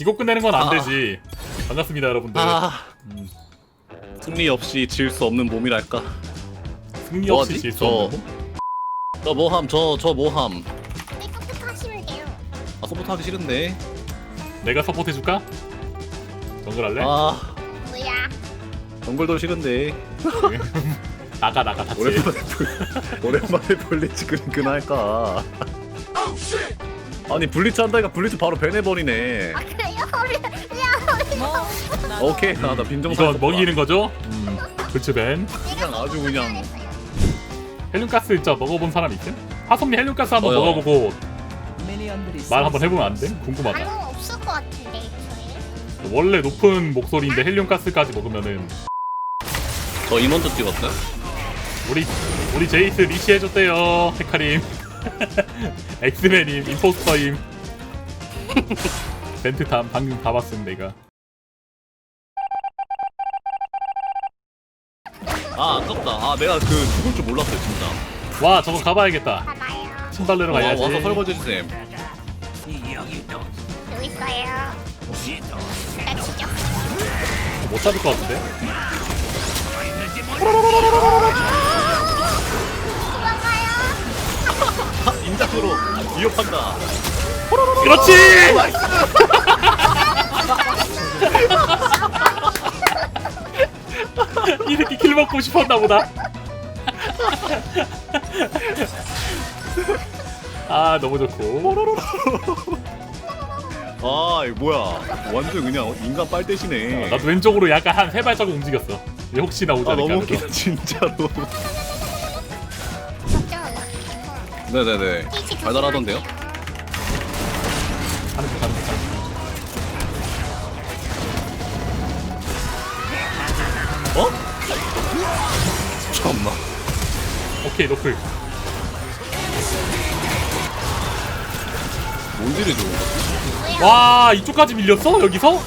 지고 끝내는 건 안 아. 되지. 반갑습니다, 여러분들. 아 음, 승리 없이 질 수 없는 몸이랄까. 승리 없이 뭐하지? 질 수 저- 없는 거? 저 모함 저 저 모함. 하시면 돼요. 아 서포트 하기 싫은데. 내가 서포트 해줄까? 정글 할래? 아 뭐야? 정글도 싫은데. 나가 나가 같이. 오랜만에 블- 오랜만에 블리츠 그린그 할까. 아니 블리츠 한다니까 블리츠 바로 배내버리네. 아 야, 오케이 나나 빈정상. 이거 먹이는 거죠? 음, 그치 벤. 그냥 아주 그냥. 헬륨가스 진짜 먹어본 사람 있음? 하솜니 헬륨가스 한번 어요. 먹어보고 미니언들이 말 한번 해보면 안 돼? 궁금하다. 없을 것 같은데 저희. 원래 높은 목소리인데 헬륨가스까지 먹으면은 저 찍었어요? 우리 우리 제이스 리시 해줬대요 헤카림 엑스맨임 임포스터임 벤트탐 방금 다 봤음 내가 아 아깝다. 아 내가 그 죽을 줄 몰랐어요 진짜. 와 저거 가봐야겠다. 신발레로 와, 가야지 와서 설거지 주셈. 여기 있어요. 나 진짜 못 잡을 것 같은데 도망가요. 아, 인장으로 위협한다. 그렇지 이 새끼 킬 먹고 싶었나 보다 아 너무 좋고 아 이거 뭐야? 완전 그냥 인간 빨대시네. 나도 왼쪽으로 약간 한 세 발자국 움직였어 이게 혹시나 오지 아 않을까 너무 해서. 웃기다 진짜로. 네네네. 달달하던데요? 어? 잠깐만. 오케이 노플 뭔지를 좋은 거. 와 이쪽까지 밀렸어 여기서?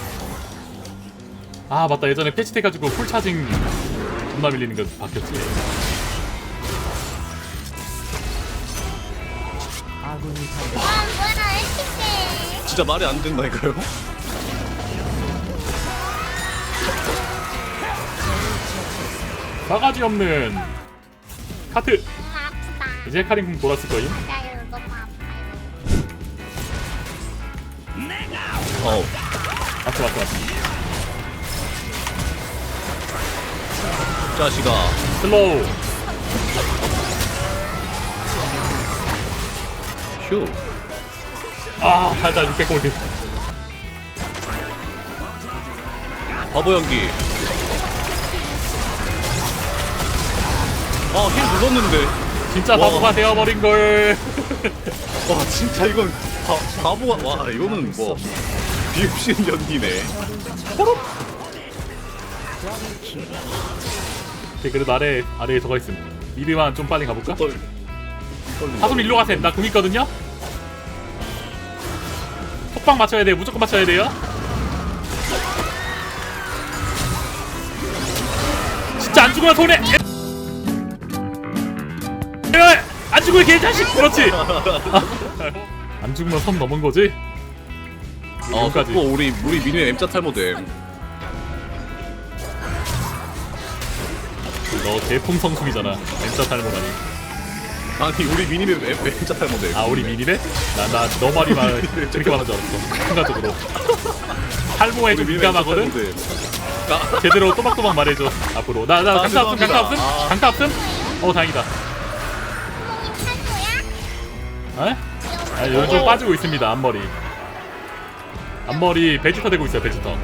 아 맞다 예전에 패치 돼가지고 풀 차징 존나 밀리는 거 바뀌었지 아군이 당와 뭐야 에티켓. 진짜 말이 안 된다니까요? 싸가지 없는 카트 아프다. 이제 카링궁 돌았을 거임 맞아요. 너무 아파요. 어. 맞다 맞다 맞다 자식아. 슬로우 휴. 아 살짝 600골드 바보 연기. 아, 힐 눌렀는데. 진짜 와. 바보가 되어버린 걸 와, 진짜 이건 바, 바보가. 와, 이거는 뭐. 비읍신 연기네. 오케이, 그래도 아래 아래에 저거 있음 미드만 좀 빨리 가볼까? 떨. 사슴 일로 가셈 나궁 있거든요? 톡방 맞춰야 돼요 무조건 맞춰야 돼요 진짜 안 죽으면 손해 죽으면 개자식 그렇지 안 죽으면 선 넘은 거지? 아, 여기까지 또 우리 우리 미니의 M자 탈모됨. 너 개풍성숙이잖아 M자 탈모라니 아니, 우리 미니의 M- M자 탈모됨. 아 우리 미니네? 나나 너 말이만 저렇게 말한 줄 알았어 순간적으로 탈모에 좀 민감하거든? 아, 제대로 또박또박 말해줘 앞으로 나나 아, 강타 없음 강타 없음. 아. 강타 없음 어 다행이다? 에? 아 요즘 좀 빠지고 있습니다 앞머리 앞머리 베지터 되고 있어요 베지터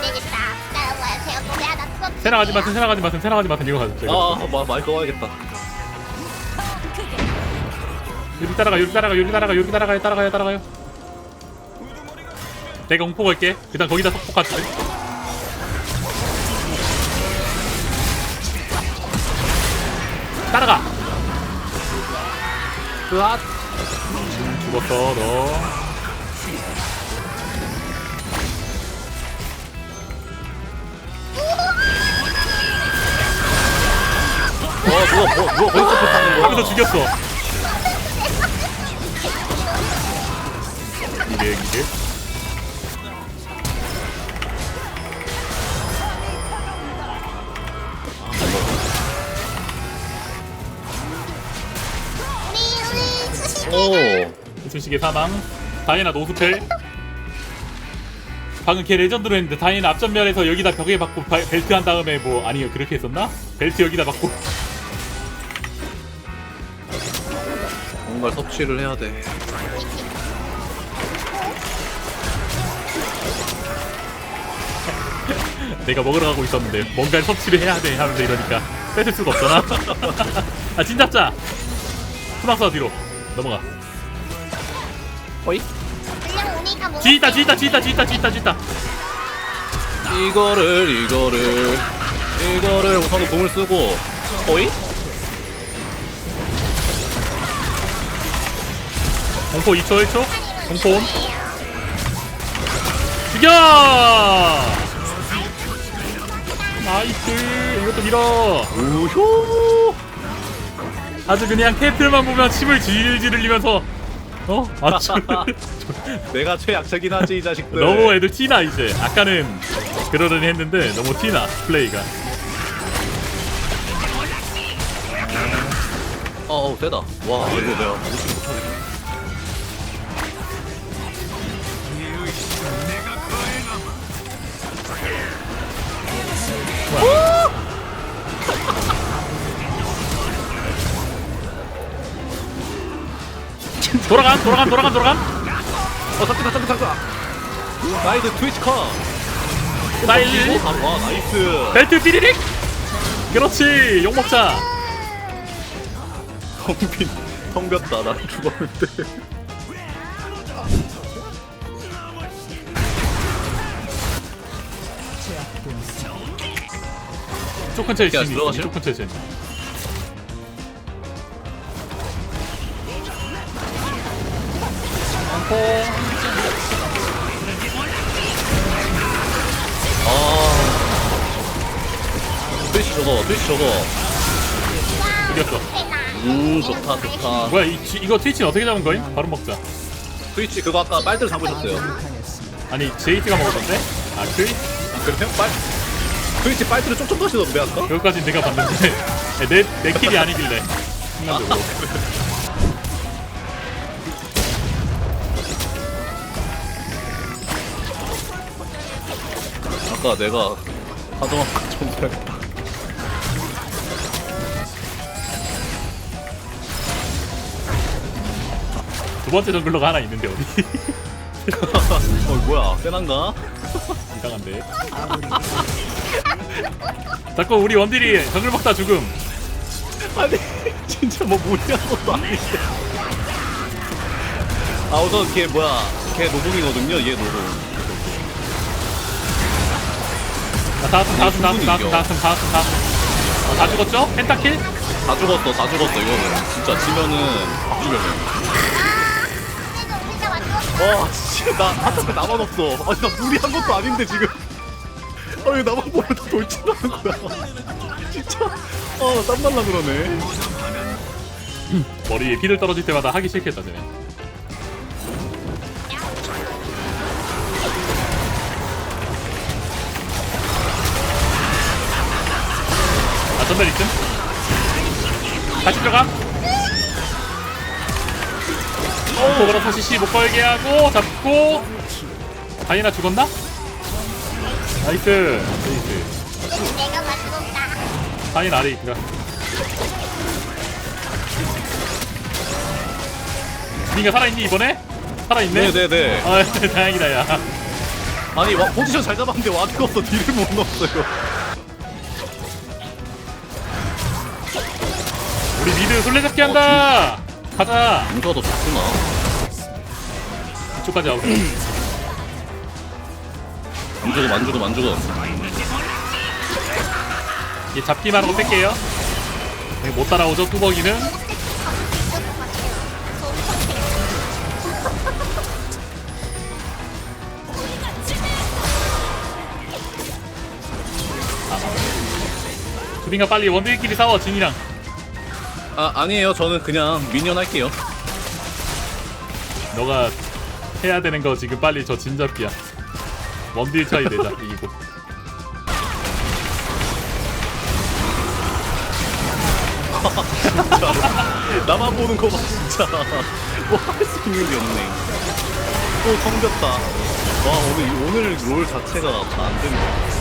되겠다. 따라와요. 제가 노래 하나 틀어. 세나가지 마세요 세나가지 마세요 세나가지 마세요 이거 가죠 제가 아, 마, 많이 꺼야겠다. 여기 따라가 여기 따라가 여기 따라가 여기 따라가요 따라가요 따라가요 내가 공포 걸게 일단 거기다 속폭 같이 따라가 으앗. 죽었어 너 어, 누가, 뭐, 누가 거기서 붙하는 거야? 하면서 죽였어 이게 이게 오. 이순식의 사망 다이나 노스펠 방금 걔 레전드로 했는데 다이나 앞전면에서 여기다 벽에 받고 바- 벨트 한 다음에 뭐 아니요 그렇게 했었나? 벨트 여기다 받고 뭔가 섭취를 해야 돼. 내가 먹으러 가고 있었는데 뭔가 섭취를 해야 돼 하면서 이러니까 뺏을 수가 없잖아 아 진잡자 수막사 뒤로 넘어가. 어이? 그냥 오니까 뭐 뒤 있다 뒤 있다 뒤 있다 뒤 있다 뒤 있다 뒤 있다. 이거를 이거를 이거를 우선 공을 쓰고. 어이? 공포 2초 1초? 공포 온? 죽여! 나이스! 이것도 밀어! 우효. 아주 그냥 캐틀만 보면 침을 질질 흘리면서 어? 아주 내가 최약체긴 하지 이 자식들. 너무 애들 티나 이제 아까는 그러려니 했는데 너무 티나 플레이가 어, 어 세다. 와 이거 내가 무시 못하겠네. 돌아간 돌아간 돌아간 돌아간 어 잠깐 잠깐 잠깐. 나이스 트위치 컷. 나일 어, 바로 와 나이스. 벨트 삐리릭 그렇지 욕먹자 텅빈 텅겼다 나 죽었는데. 조큰 첼 야, 시 들어가시죠? 조큰 첼 시. 아. 트위치 저거 트위치 저거. 이겼어. 음 좋다 좋다. 뭐야 이, 지- 이거 트위치는 어떻게 잡은 거임? 바로 먹자 트위치 그거 아까 빨대로 잡으셨어요. 아니 제이트가 먹었던데? 아 트위? 아 그래요? 빨 트위치 빨대로 쪽쪽 가시던데 아까? 여기까지 내가 봤는데 내, 내 킬이 아니길래 순간적으로 아까 내가 좀 해야겠다. 두 번째 정글러가 하나 있는데 어디? 어 뭐야 세난가? 이상한데 자꾸 우리 원딜이 정글 먹다 죽음 아니 진짜 뭐 무리한 것도 아닌데. 아 우선 걔 뭐야 걔 노동이거든요 얘 노동. 다스음 다스음 다스음 다스음 다스음 다스음 어, 다 죽었죠? 펜타킬? 다 죽었어 다 죽었어 이거는 진짜 지면은. 그래도 우리가 만들었어. 와 진짜 나 하트가 나만 없어. 아니 나 무리한 것도 아닌데 지금. 아니 나만 보면 다 돌진하는 거야. 진짜. 아나 땀날라 그러네. 머리에 피들 떨어질 때마다 하기 싫겠다 쟤네 전달 있음 다시 들어가 오 그럼 다시 씨못 걸게 하고 잡고 다이나 죽었나? 나이스 나이스 내가. 다이나 아래 있다 니가 살아있니 이번에? 살아있네? 네네네. 아 다행이다 야 아니 와, 포지션 잘 잡았는데 와드가 없어 딜을 못 넣었어요. 우리 미드 술래잡기 한다. 가자. 문서도 좋구나. 이쪽까지 아웃 만주고 만주고 만주고. 얘 잡기만 하고 뺄게요. 여기 못 따라오죠 뚜벅이는. 두빈가 빨리 원딜끼리 싸워 진이랑 아 아니에요. 저는 그냥 미니언 할게요. 너가 해야 되는 거 지금 빨리 저 진잡기야. 원딜 차이 내자 이기고. 나만 보는 거봐 진짜. 뭐 할 수 있는 게 없네. 또 성겼다. 와 오늘 오늘 롤 자체가 안 된다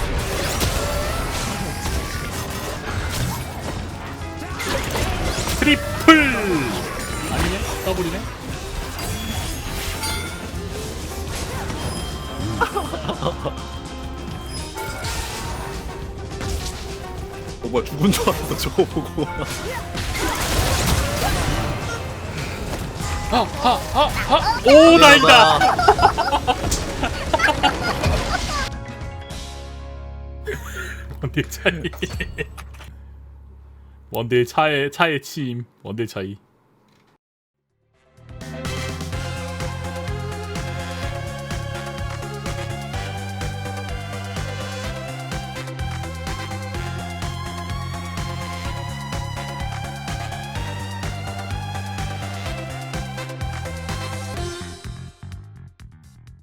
트리플 아니네? 더블이네? 어 뭐야 죽은 줄 알았어 저거 보고. 오 나인다 원딜 차이 원딜 차의 차의 치임 원딜 차이